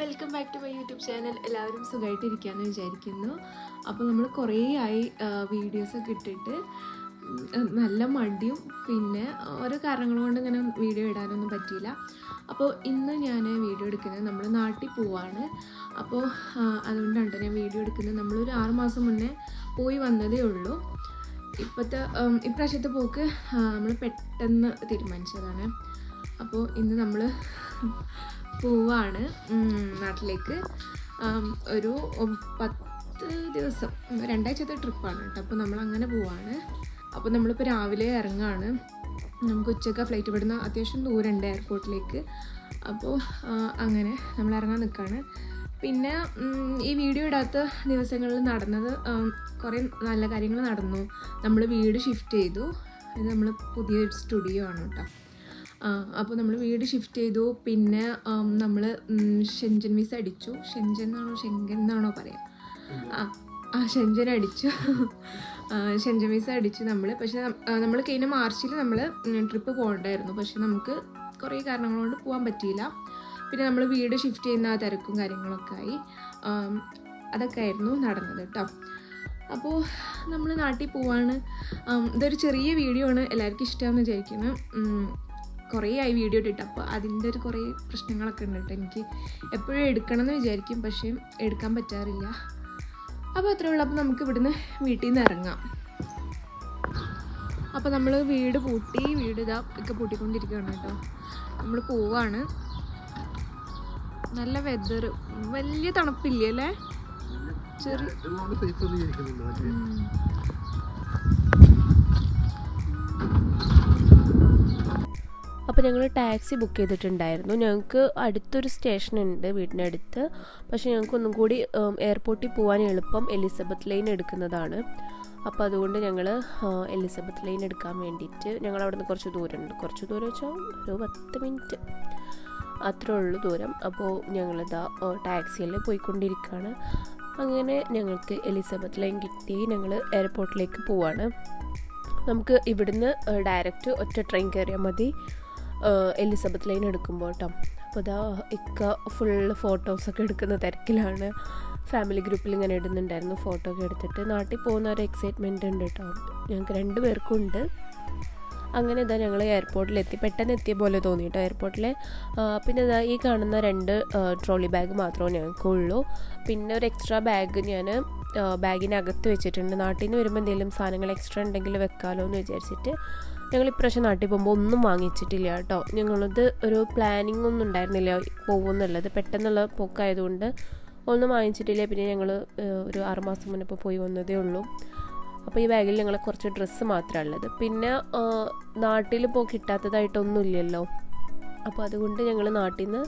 Welcome back to my YouTube channel. എല്ലാവരും സുഖമായിട്ടിരിക്കുകയെന്ന് വിചാരിക്കുന്നു. അപ്പോൾ നമ്മൾ കുറേ ആയി വീഡിയോസൊക്കെ ഇട്ടിട്ട് നല്ല മടിയും പിന്നെ ഓരോ കാരണങ്ങൾ കൊണ്ട് ഇങ്ങനെ വീഡിയോ ഇടാനൊന്നും പറ്റിയില്ല. അപ്പോൾ ഇന്ന് ഞാൻ വീഡിയോ എടുക്കുന്നത് നമ്മൾ നാട്ടിൽ പോവാണ്. അപ്പോൾ അതുകൊണ്ടാണ് ഞാൻ വീഡിയോ എടുക്കുന്നത്. നമ്മളൊരു ആറ് മാസം മുന്നേ പോയി വന്നതേ ഉള്ളൂ. ഇപ്പോഴത്തെ ഇപ്രാവശ്യത്തെ പോക്ക് നമ്മൾ പെട്ടെന്ന് തീരുമാനിച്ചതാണ്. അപ്പോൾ ഇന്ന് നമ്മൾ പോവാണ് നാട്ടിലേക്ക്. ഒരു പത്ത് ദിവസം രണ്ടാഴ്ചത്തെ ട്രിപ്പാണ് കേട്ടോ. അപ്പോൾ നമ്മൾ അങ്ങനെ പോവാണ്. അപ്പോൾ നമ്മളിപ്പോൾ രാവിലെ ഇറങ്ങാണ്. നമുക്ക് ഉച്ചയ്ക്ക് ഫ്ലൈറ്റ് ഇവിടുന്ന് അത്യാവശ്യം ദൂരമുണ്ട് എയർപോർട്ടിലേക്ക് അപ്പോൾ അങ്ങനെ നമ്മൾ ഇറങ്ങാൻ നിൽക്കുകയാണ് പിന്നെ ഈ വീഡിയോ ഇടാത്ത ദിവസങ്ങളിൽ നടന്നത് കുറേ നല്ല കാര്യങ്ങൾ നടന്നു. നമ്മൾ വീട് ഷിഫ്റ്റ് ചെയ്തു. ഇത് നമ്മൾ പുതിയൊരു സ്റ്റുഡിയോ ആണ് കേട്ടോ. അപ്പോൾ നമ്മൾ വീട് ഷിഫ്റ്റ് ചെയ്തു. പിന്നെ നമ്മൾ ഷെഞ്ചൻ വിസ അടിച്ചു. ഷെഞ്ചൻ എന്നാണോ? ഷെങ്കൻ എന്നാണോ പറയാം. ആ ഷെഞ്ചൻ അടിച്ചു. ഷെഞ്ചൻ വിസ അടിച്ചു നമ്മൾ പക്ഷേ നമ്മൾ കഴിഞ്ഞ മാർച്ചിൽ നമ്മൾ ട്രിപ്പ് പോകണ്ടായിരുന്നു. പക്ഷെ നമുക്ക് കുറേ കാരണങ്ങൾ കൊണ്ട് പോകാൻ പറ്റിയില്ല. പിന്നെ നമ്മൾ വീട് ഷിഫ്റ്റ് ചെയ്യുന്ന ആ തിരക്കും കാര്യങ്ങളൊക്കെ ആയി. അതൊക്കെ ആയിരുന്നു നടന്നത് കേട്ടോ അപ്പോൾ നമ്മൾ നാട്ടിൽ പോവാണ്. ഇതൊരു ചെറിയ വീഡിയോ ആണ്. എല്ലാവർക്കും ഇഷ്ടമാണെന്ന് വിചാരിക്കുന്നു. ഉം, കുറേ ആയി വീഡിയോ ഇട്ടിട്ട്. അപ്പോൾ അതിന്റെ ഒരു കുറേ പ്രശ്നങ്ങളൊക്കെ ഉണ്ട് കേട്ടോ എനിക്ക് എപ്പോഴും എടുക്കണം എന്ന് വിചാരിക്കും പക്ഷേ എടുക്കാൻ പറ്റാറില്ല. അപ്പോൾ അത്രേ ഉള്ളൂ. അപ്പോൾ നമുക്ക് ഇവിടുന്ന് വീട്ടിൽ നിന്ന് ഇറങ്ങാം. അപ്പോൾ നമ്മൾ വീട് പൂട്ടി വീട് ഇതാ ഒക്കെ പൂട്ടിക്കൊണ്ടിരിക്കുകയാണ് കേട്ടോ. നമ്മൾ പോവാണ്. നല്ല വെതർ വലിയ തണുപ്പില്ലേ അല്ലേ? ചെറിയ അപ്പോൾ ഞങ്ങൾ ടാക്സി ബുക്ക് ചെയ്തിട്ടുണ്ടായിരുന്നു. ഞങ്ങൾക്ക് അടുത്തൊരു സ്റ്റേഷൻ ഉണ്ട് വീടിനടുത്ത്. പക്ഷേ ഞങ്ങൾക്ക് ഒന്നും കൂടി എയർപോർട്ടിൽ പോകാൻ എളുപ്പം എലിസബത്ത് ലൈൻ എടുക്കുന്നതാണ്. അപ്പോൾ അതുകൊണ്ട് ഞങ്ങൾ എലിസബത്ത് ലൈൻ എടുക്കാൻ വേണ്ടിയിട്ട് ഞങ്ങൾ അവിടെ നിന്ന് കുറച്ച് ദൂരമുണ്ട്. കുറച്ച് ദൂരം വെച്ചാൽ ഒരു പത്ത് മിനിറ്റ്. അത്രേ ഉള്ളൂ ദൂരം. അപ്പോൾ ഞങ്ങളിതാ ടാക്സിയിൽ പോയിക്കൊണ്ടിരിക്കുകയാണ് അങ്ങനെ ഞങ്ങൾക്ക് എലിസബത്ത് ലൈൻ കിട്ടി. ഞങ്ങൾ എയർപോർട്ടിലേക്ക് പോവാണ്. നമുക്ക് ഇവിടുന്ന് ഡയറക്റ്റ് ഒറ്റ ട്രെയിൻ കയറിയാൽ മതി. എലിസബത്ത് ലൈൻ എടുക്കുമ്പോൾ കേട്ടോ അപ്പോൾ ഇതാ ഇക്ക ഫുള്ള് ഫോട്ടോസൊക്കെ എടുക്കുന്ന തിരക്കിലാണ്. ഫാമിലി ഗ്രൂപ്പിൽ ഇങ്ങനെ ഇടുന്നുണ്ടായിരുന്നു ഫോട്ടോ ഒക്കെ എടുത്തിട്ട്. നാട്ടിൽ പോകുന്ന ഒരു എക്സൈറ്റ്മെന്റ് ഉണ്ട് കേട്ടോ ഞങ്ങൾക്ക് രണ്ട് പേർക്കും ഉണ്ട്. അങ്ങനെ ഇതാ ഞങ്ങൾ എയർപോർട്ടിലെത്തി പെട്ടെന്ന് എത്തിയ പോലെ തോന്നി കേട്ടോ എയർപോർട്ടിൽ പിന്നെ ഇതാ ഈ കാണുന്ന രണ്ട് ട്രോളി ബാഗ് മാത്രമേ ഞങ്ങൾക്കുള്ളൂ പിന്നെ ഒരു എക്സ്ട്രാ ബാഗ് ഞാൻ ബാഗിനകത്ത് വെച്ചിട്ടുണ്ട്. നാട്ടിൽ നിന്ന് വരുമ്പോൾ എന്തെങ്കിലും സാധനങ്ങൾ എക്സ്ട്രാ ഉണ്ടെങ്കിൽ വെക്കാമല്ലോ എന്ന് വിചാരിച്ചിട്ട് ഞങ്ങൾ ഇപ്രാവശ്യം നാട്ടിൽ പോകുമ്പോൾ ഒന്നും വാങ്ങിച്ചിട്ടില്ല കേട്ടോ. ഞങ്ങളത് ഒരു പ്ലാനിങ് ഒന്നും ഉണ്ടായിരുന്നില്ല പോകുമെന്നുള്ളത് പെട്ടെന്നുള്ള പോക്കായതുകൊണ്ട് ഒന്നും വാങ്ങിച്ചിട്ടില്ല. പിന്നെ ഞങ്ങൾ ഒരു ആറുമാസം മുന്നേ ഇപ്പോൾ പോയി വന്നതേ ഉള്ളൂ. അപ്പോൾ ഈ ബാഗിൽ ഞങ്ങൾ കുറച്ച് ഡ്രസ്സ് മാത്രമേ ഉള്ളത്. പിന്നെ നാട്ടിൽ ഇപ്പോൾ കിട്ടാത്തതായിട്ടൊന്നുമില്ലല്ലോ അപ്പോൾ അതുകൊണ്ട് ഞങ്ങൾ നാട്ടിൽ നിന്ന്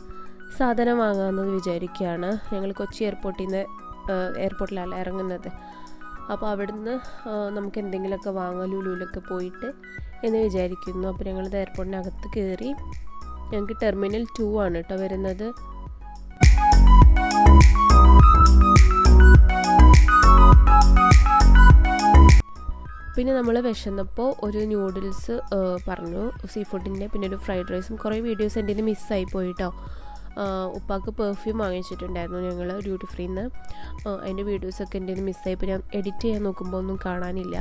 സാധനം വാങ്ങാമെന്ന് വിചാരിക്കുകയാണ് ഞങ്ങൾ കൊച്ചി എയർപോർട്ടിൽ നിന്ന് എയർപോർട്ടിലല്ല ഇറങ്ങുന്നത്. അപ്പോൾ അവിടുന്ന് നമുക്ക് എന്തെങ്കിലുമൊക്കെ വാങ്ങാം ലുലുവിലൊക്കെ പോയിട്ട് എന്ന് വിചാരിക്കുന്നു. അപ്പോൾ ഞങ്ങൾ എയർപോർട്ടിനകത്ത് കയറി ഞങ്ങൾക്ക് ടെർമിനൽ ടു ആണ് കേട്ടോ വരുന്നത്. പിന്നെ നമ്മൾ വിശന്നപ്പോൾ ഒരു ന്യൂഡിൽസ് പറഞ്ഞു സീ ഫുഡിന്റെ പിന്നെ ഒരു ഫ്രൈഡ് റൈസും കുറേ വീഡിയോസ് എന്റെ മിസ്സായി പോയിട്ടോ. ഉപ്പാക്ക് പെർഫ്യൂം വാങ്ങിച്ചിട്ടുണ്ടായിരുന്നു ഞങ്ങൾ ഡ്യൂട്ടി ഫ്രീന്ന് അതിന്റെ വീഡിയോസൊക്കെ എന്റെ നിന്ന് മിസ്സായി ഇപ്പോൾ ഞാൻ എഡിറ്റ് ചെയ്യാൻ നോക്കുമ്പോൾ ഒന്നും കാണാനില്ല.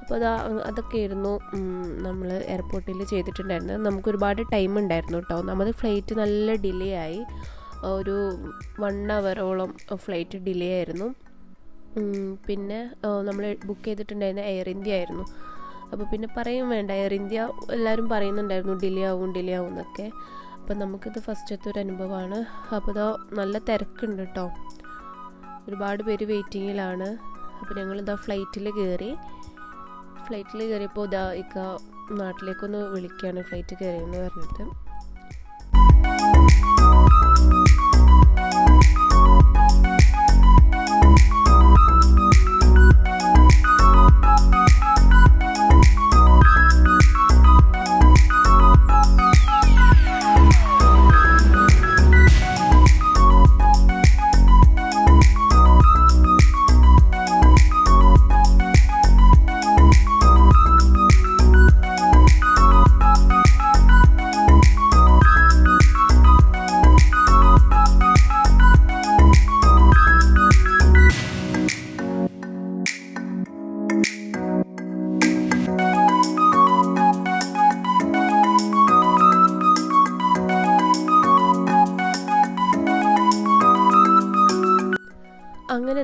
അപ്പോൾ അതാ അതൊക്കെയായിരുന്നു നമ്മൾ എയർപോർട്ടിൽ ചെയ്തിട്ടുണ്ടായിരുന്നത്. നമുക്ക് ഒരുപാട് ടൈം ഉണ്ടായിരുന്നു കേട്ടോ നമ്മൾ ഫ്ലൈറ്റ് നല്ല ഡിലേ ആയി. ഒരു വൺ അവറോളം ഫ്ലൈറ്റ് ഡിലേ ആയിരുന്നു. പിന്നെ നമ്മൾ ബുക്ക് ചെയ്തിട്ടുണ്ടായിരുന്ന എയർ ഇന്ത്യ ആയിരുന്നു. അപ്പോൾ പിന്നെ പറയും വേണ്ട എയർ ഇന്ത്യ എല്ലാവരും പറയുന്നുണ്ടായിരുന്നു ഡിലേ ആവും ഡിലേ ആവും എന്നൊക്കെ. അപ്പം നമുക്കിത് ഫസ്റ്റത്തെ ഒരു അനുഭവമാണ്. അപ്പോൾ ഇതോ നല്ല തിരക്കുണ്ട് കേട്ടോ. ഒരുപാട് പേര് വെയിറ്റിങ്ങിലാണ്. അപ്പോൾ ഞങ്ങളിതാ ഫ്ലൈറ്റിൽ കയറി. ഫ്ലൈറ്റിൽ കയറിയപ്പോൾ ഇതാ ഇക്ക നാട്ടിലേക്കൊന്ന് വിളിക്കുകയാണ് ഫ്ലൈറ്റ് കയറിയെന്ന് പറഞ്ഞിട്ട്.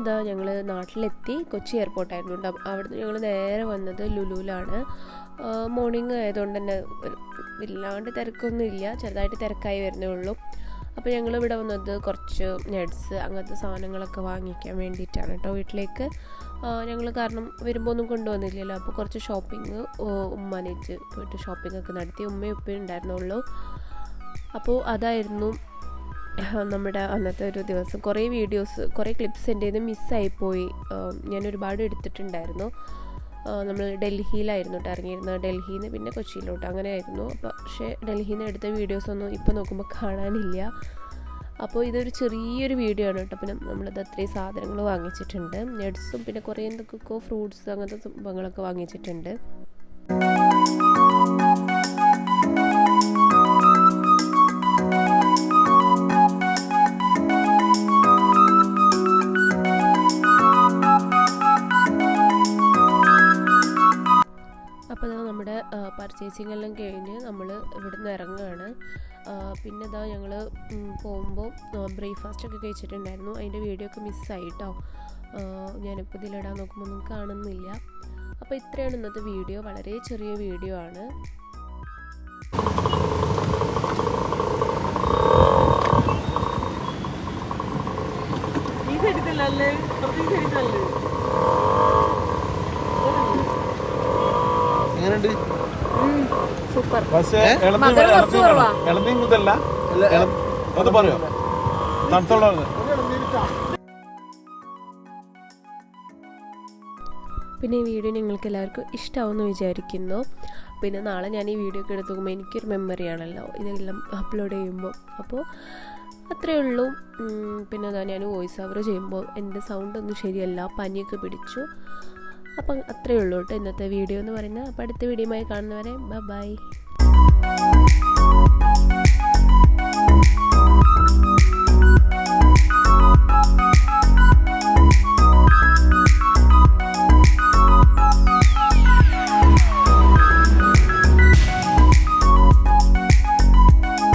ഇതാ ഞങ്ങൾ നാട്ടിലെത്തി കൊച്ചി എയർപോർട്ടായിരുന്നു. ഉണ്ടാവും അവിടുന്ന് ഞങ്ങൾ നേരെ വന്നത് ലുലുവിലാണ്. മോർണിംഗ് ആയതുകൊണ്ട് തന്നെ വല്ലാണ്ട് തിരക്കൊന്നും ഇല്ല ചെറുതായിട്ട് തിരക്കായി വരുന്നേ ഉള്ളൂ. അപ്പോൾ ഞങ്ങൾ ഇവിടെ വന്നത് കുറച്ച് നട്ട്സ് അങ്ങനത്തെ സാധനങ്ങളൊക്കെ വാങ്ങിക്കാൻ വേണ്ടിയിട്ടാണ് കേട്ടോ വീട്ടിലേക്ക്. ഞങ്ങൾ കാരണം വരുമ്പോൾ ഒന്നും കൊണ്ടുവന്നില്ലല്ലോ. അപ്പോൾ കുറച്ച് ഷോപ്പിംഗ് ഉമ്മാനേറ്റ് പോയിട്ട് ഷോപ്പിംഗ് ഒക്കെ നടത്തി. ഉമ്മയും ഉപ്പയും ഉണ്ടായിരുന്നുള്ളൂ. അപ്പോൾ അതായിരുന്നു നമ്മുടെ അന്നത്തെ ഒരു ദിവസം കുറേ വീഡിയോസ് കുറേ ക്ലിപ്സ് എന്റെ ഇത് മിസ്സായിപ്പോയി ഞാൻ ഒരുപാട് എടുത്തിട്ടുണ്ടായിരുന്നു. നമ്മൾ ഡൽഹിയിലായിരുന്നു കേട്ടോ ഇറങ്ങിയിരുന്നത്. ഡൽഹിയിൽ നിന്ന് പിന്നെ കൊച്ചിയിലോട്ട് അങ്ങനെയായിരുന്നു അപ്പോൾ പക്ഷേ ഡൽഹിയിൽ നിന്ന് എടുത്ത വീഡിയോസൊന്നും ഇപ്പോൾ നോക്കുമ്പോൾ കാണാനില്ല. അപ്പോൾ ഇതൊരു ചെറിയൊരു വീഡിയോ ആണ് കേട്ടോ. പിന്നെ നമ്മളിത് അത്രയും സാധനങ്ങൾ വാങ്ങിച്ചിട്ടുണ്ട്. നട്ട്സും പിന്നെ കുറേ എന്തൊക്കെയൊക്കെ ഫ്രൂട്ട്സ് അങ്ങനത്തെ സംഭവങ്ങളൊക്കെ വാങ്ങിച്ചിട്ടുണ്ട്. എല്ലാം കഴിഞ്ഞ് നമ്മൾ ഇവിടുന്ന് ഇറങ്ങുകയാണ്. പിന്നെ ഇതാ ഞങ്ങൾ പോകുമ്പോൾ ബ്രേക്ക്ഫാസ്റ്റ് ഒക്കെ കഴിച്ചിട്ടുണ്ടായിരുന്നു. അതിന്റെ വീഡിയോ ഒക്കെ മിസ്സായി കേട്ടോ ഞാനിപ്പോൾ ഇതിലിടാൻ നോക്കുമ്പോൾ ഒന്നും കാണുന്നില്ല. അപ്പോൾ ഇത്രയാണ് ഇന്നത്തെ വീഡിയോ. വളരെ ചെറിയ വീഡിയോ ആണ്. എങ്ങനെയുണ്ട്? പക്ഷേ ഇളനീ മുതല്ല അത് പറയോ. പിന്നെ ഈ വീഡിയോ നിങ്ങൾക്ക് എല്ലാവർക്കും ഇഷ്ടമാവുമെന്ന് വിചാരിക്കുന്നു. പിന്നെ നാളെ ഞാൻ ഈ വീഡിയോ ഒക്കെ എടുത്ത് നോക്കുമ്പോൾ എനിക്കൊരു മെമ്മറി ആണല്ലോ. ഇതെല്ലാം അപ്ലോഡ് ചെയ്യുമ്പോൾ അപ്പോൾ അത്രയേ ഉള്ളൂ. പിന്നെ അതാ ഞാൻ വോയിസ് ഓവർ ചെയ്യുമ്പോൾ എന്റെ സൗണ്ട് ഒന്നും ശരിയല്ല. പനിയൊക്കെ പിടിച്ചു. അപ്പം അത്രയേ ഉള്ളൂ കേട്ടോ ഇന്നത്തെ വീഡിയോ എന്ന് പറയുന്നത്. അപ്പോൾ അടുത്ത വീഡിയോയുമായി കാണുന്നവരെ ബൈ